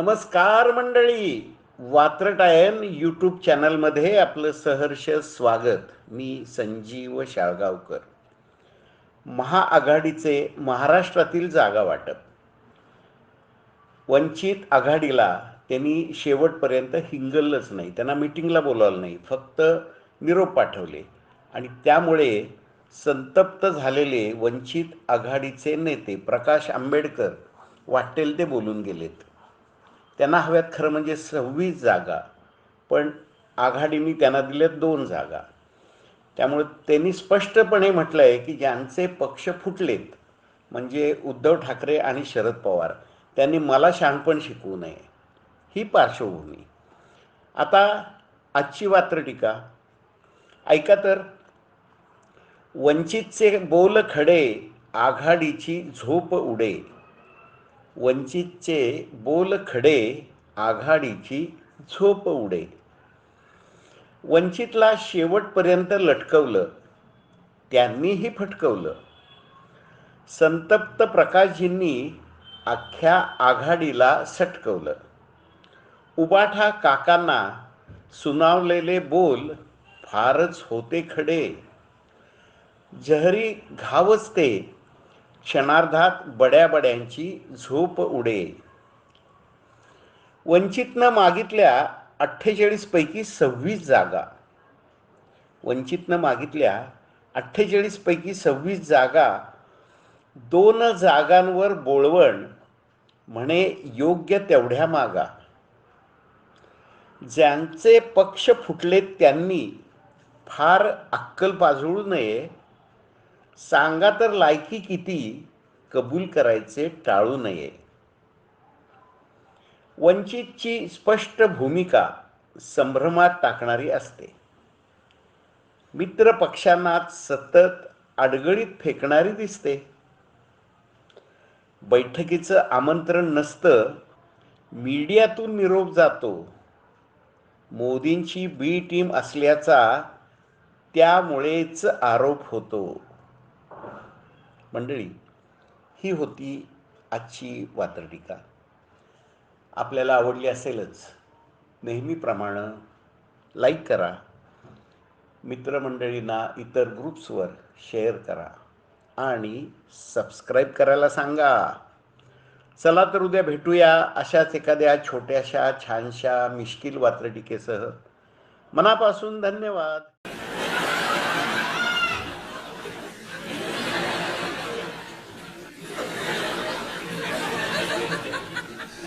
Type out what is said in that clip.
नमस्कार मंडळी. वात्रटायन यूट्यूब चॅनलमध्ये आपलं सहर्ष स्वागत. मी संजीव शाळगावकर. महाआघाडीचे महाराष्ट्रातील जागा वाटप. वंचित आघाडीला त्यांनी शेवटपर्यंत हिंगललंच नाही. त्यांना मिटिंगला बोलावलं नाही. फक्त निरोप पाठवले. आणि त्यामुळे संतप्त झालेले वंचित आघाडीचे नेते प्रकाश आंबेडकर वाटेल ते बोलून गेलेत. त्यांना हव्यात खरं म्हणजे सव्वीस जागा. पण आघाडीने त्यांना दिल्यात दोन जागा. त्यामुळे त्यांनी स्पष्टपणे म्हटलं आहे की ज्यांचे पक्ष फुटलेत म्हणजे उद्धव ठाकरे आणि शरद पवार त्यांनी मला शहाणपण शिकवू नये. ही पार्श्वभूमी. आता आजची वात्रटिका ऐका तर वंचितचे बोल खडे आघाडीची झोप उडे वंचितचे बोल खडे आघाडीची झोप उडे. वंचितला शेवटपर्यंत लटकवलं त्यांनीही फटकवलं. संतप्त प्रकाशजींनी अख्ख्या आघाडीला सटकवलं. उबाठा काकांना सुनावलेले बोल फारच होते खडे. जहरी घावच ते क्षणार्धात बड्या बड्यांची झोप उडे वंचितनं मागितल्या अठ्ठेचाळीसपैकी सव्वीस जागा. वंचितनं मागितल्या अठ्ठेचाळीसपैकी सव्वीस जागा. दोन जागांवर बोळवण म्हणे योग्य तेवढ्या मागा. ज्यांचे पक्ष फुटले त्यांनी फार अक्कल पाजळू नये. सांगा तर लायकी किती? कबूल करायचे टाळू नये. वंचितची स्पष्ट भूमिका संभ्रमात टाकणारी असते. मित्र पक्षांना सतत अडगळीत फेकणारी दिसते. बैठकीचं आमंत्रण नसतं मीडियातून निरोप जातो. मोदींची बी टीम असल्याचा त्यामुळेच आरोप होतो. मंडळी ही होती आजची वात्रटिका. आपल्याला आवडली असेलच नेहमीप्रमाणे लाईक करा. मित्रमंडळींना इतर ग्रुप्सवर शेअर करा आणि सबस्क्राईब करायला सांगा. चला तर उद्या भेटूया अशाच एखाद्या छोट्याशा छानशा मिश्किल वात्रटिकेसह. मनापासून धन्यवाद.